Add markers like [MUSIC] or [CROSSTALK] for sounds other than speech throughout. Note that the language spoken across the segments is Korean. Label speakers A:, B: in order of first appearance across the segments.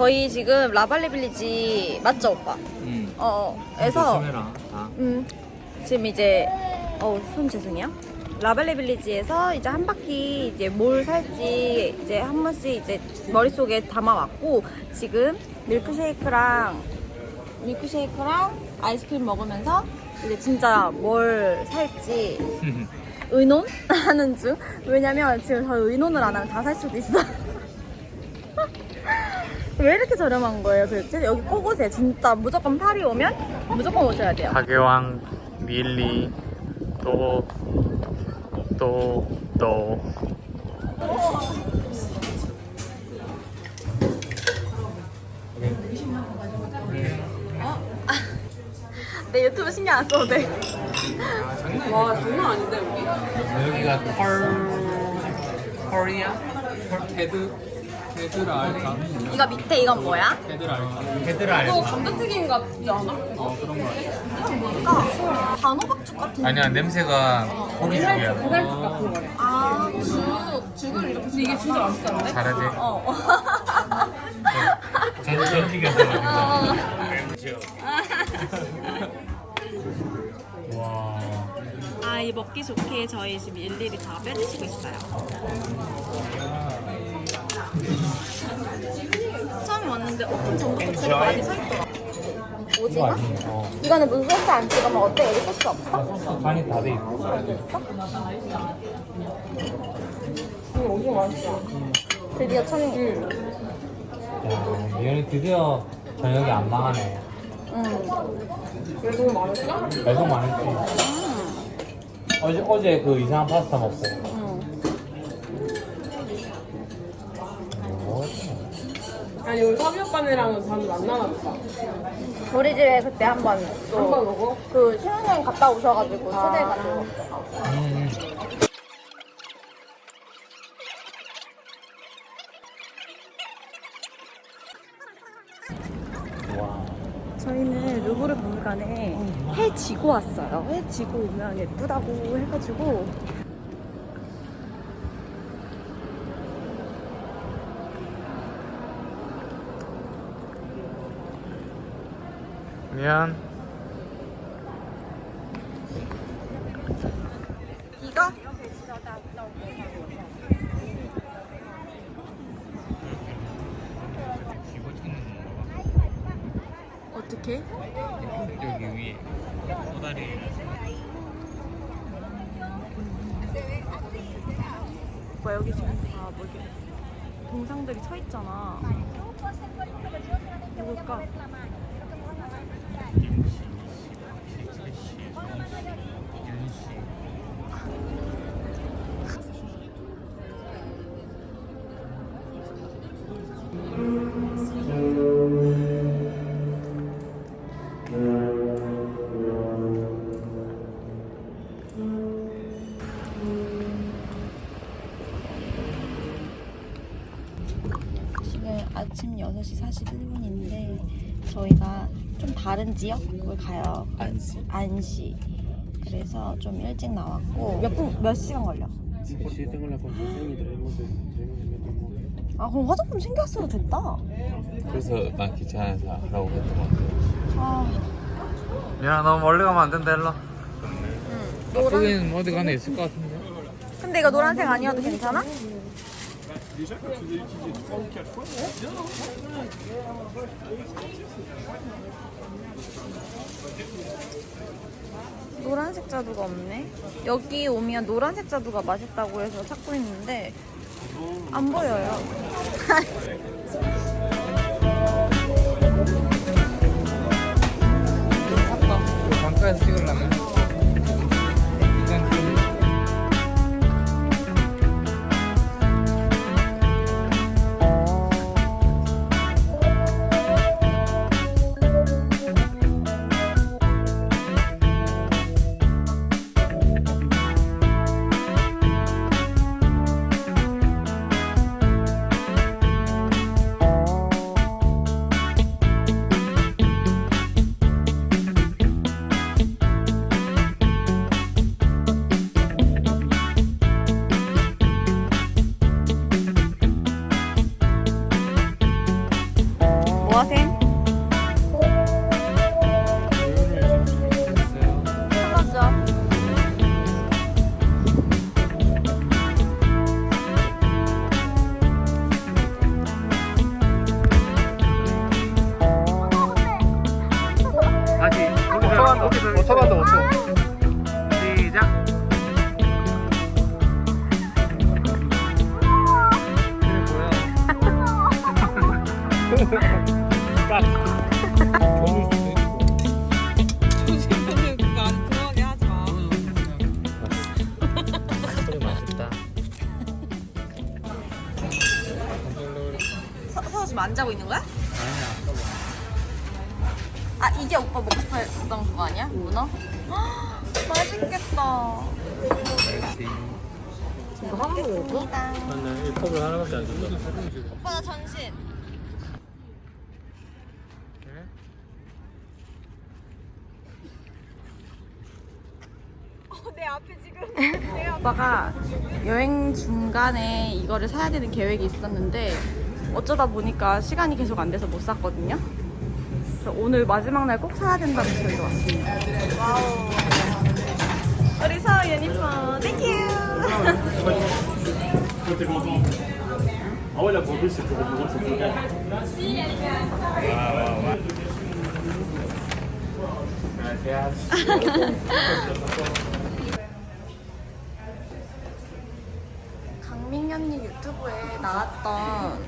A: 저희 지금 라발리 빌리지 맞죠 오빠?
B: 응.
A: 어, 어. 에서
B: 카메라 다.
A: 음, 지금 이제 어, 손 죄송해요. 라벨리 빌리지에서 이제 한 바퀴 이제 뭘 살지 이제 한 번씩 이제 머릿속에 담아왔고 지금 밀크쉐이크랑 밀크쉐이크랑 아이스크림 먹으면서 이제 진짜 뭘 살지 [LAUGHS] 의논하는 중. 왜냐면 지금 저 의논을 안 하면 다 살 수도 있어. 왜 이렇게 저렴한 거예요 도대체? 여기 꼭 오세요. 진짜 무조건 파리 오면 무조건 오셔야 돼요.
B: 가게왕 밀리 또 또, 또.
A: 내 유튜브 신경 안 써도 돼.
C: 와 장난 아닌데 여기.
B: 여기가 펄 펄이야?
C: 헐 테드 테드라 알까?
A: 이거 밑에 이건 뭐야?
C: 테드라 알까?
B: 헤드라
C: 이거
B: 알고
C: 감자튀김 같지 않아? 어 그런 거 같아.
A: 뭔가 단호박죽 같은.
B: 아니야 냄새가 고기 죽이야
C: 고갈죽 같은 거래.
A: 아, 죽.
C: 죽을 이렇게 근데 이게 진짜 맛있다는데?
B: 잘하지?
A: 어.
B: 전 전직에서 [LAUGHS] 와
A: 아, 이 먹기 좋게 저희 지금 일일이 다 빼주시고 있어요. 처음에 왔는데 오픈 전부터 되게 많이 서 있더라. 오징어?
B: 어.
A: 이거는 무슨 소스 안 찍으면 어때? 여기 소스 없어?
B: 소스 간이 다 돼
A: 있어?
C: 이거 엄청 맛있어.
A: 드디어 천.
C: 응.
B: 야 미연이 드디어 저녁이 안 망하네
C: 너무 많았어?
B: 배송 많았지
A: 음.
B: 어제 어제 그 이상한 파스타 먹고
A: 응.
B: 뭐
C: 아니 우리 서비 오빠네랑은 만나나 보다.
A: 우리 집에 그때 한번 또.
C: 한번 오고.
A: 그 신혼여행 갔다 오셔가지고
C: 아.
A: 초대해가지고
B: 음. 와
A: 저희는 루브르 박물관에 해 지고 왔어요 해 지고 오면 예쁘다고 해가지고
B: 미안
A: 이거? 어떻게?
B: 봐 여기 위에 소다리
A: 오빠 여기 지금 다뭐 이렇게 동상들이 서 있잖아 누굴까? 지금 아침 6시 41분인데 저희가 좀 다른 지역을 가요.
B: 안시.
A: 안시. 그래서 좀 일찍 나왔고 몇 분, 몇 시간 걸려?
D: El metro.
A: 아 그럼 화장품 챙겼어도 됐다.
D: 그래서 난 귀찮아서 하라고 했던 것 같아.
A: 아,
B: 야 너무 멀리 가면 안 된다 일로
A: 응. 노란.
B: 어디 가나 있을 것 같은데
A: 근데 이거 노란색 아니어도 괜찮아? 노란색 자두가 없네. 여기 오면 노란색 자두가 맛있다고 해서 찾고 있는데 안 보여요. [LAUGHS]
B: 강가에서 찍으려면
A: 뭐하셈? 찾았죠.
B: 다시
D: 5초 간다 5초 간다 5초
C: 조심하면 그거 안 들어가게 하지 마.
B: 소리 맛있다.
A: 서, 서서 지금 안 자고 있는 거야? 아 이게 오빠 먹고 싶었던 그거 아니야? 문어? 헉, 맛있겠다.
C: 이거 한 번에 먹어?
B: 나는 이 컵을 하나밖에 안 준다.
A: 오빠 나 전신. [LAUGHS] 오빠가 여행 중간에 이거를 사야 되는 계획이 있었는데 어쩌다 보니까 시간이 계속 안 돼서 못 샀거든요. 그래서 오늘 마지막 날 꼭 사야 된다고 저희가 왔습니다. 와우. 우리 서울 유니폼 땡큐. 강민현님 [LAUGHS] 유튜브에 나왔던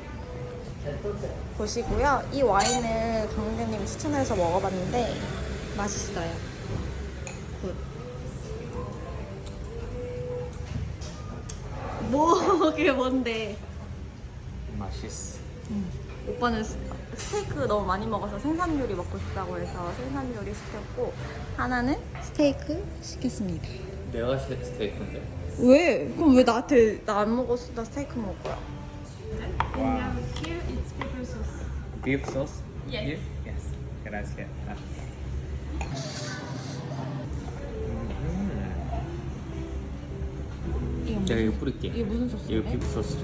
A: 곳이고요. 이 와인을 강민현님이 추천해서 먹어봤는데 맛있어요. 굿. 뭐 [LAUGHS] 그게 뭔데?
B: 맛있어.
A: 오빠는 스- 스테이크 너무 많이 먹어서 생선 요리 먹고 싶다고 해서 생선 요리 시켰고 하나는 스테이크 시켰습니다.
B: 내가 시- 스테이크인데?
A: 왜? 그럼 왜 나한테 나 안 먹었어? 나 스테이크 먹을 거야.
B: Beef sauce? Yes. Yes. Gracias.
A: 이거
B: 제가 이거 뿌릴게.
A: 이게 무슨
B: 이거
A: 소스인데?
B: 비프 소스.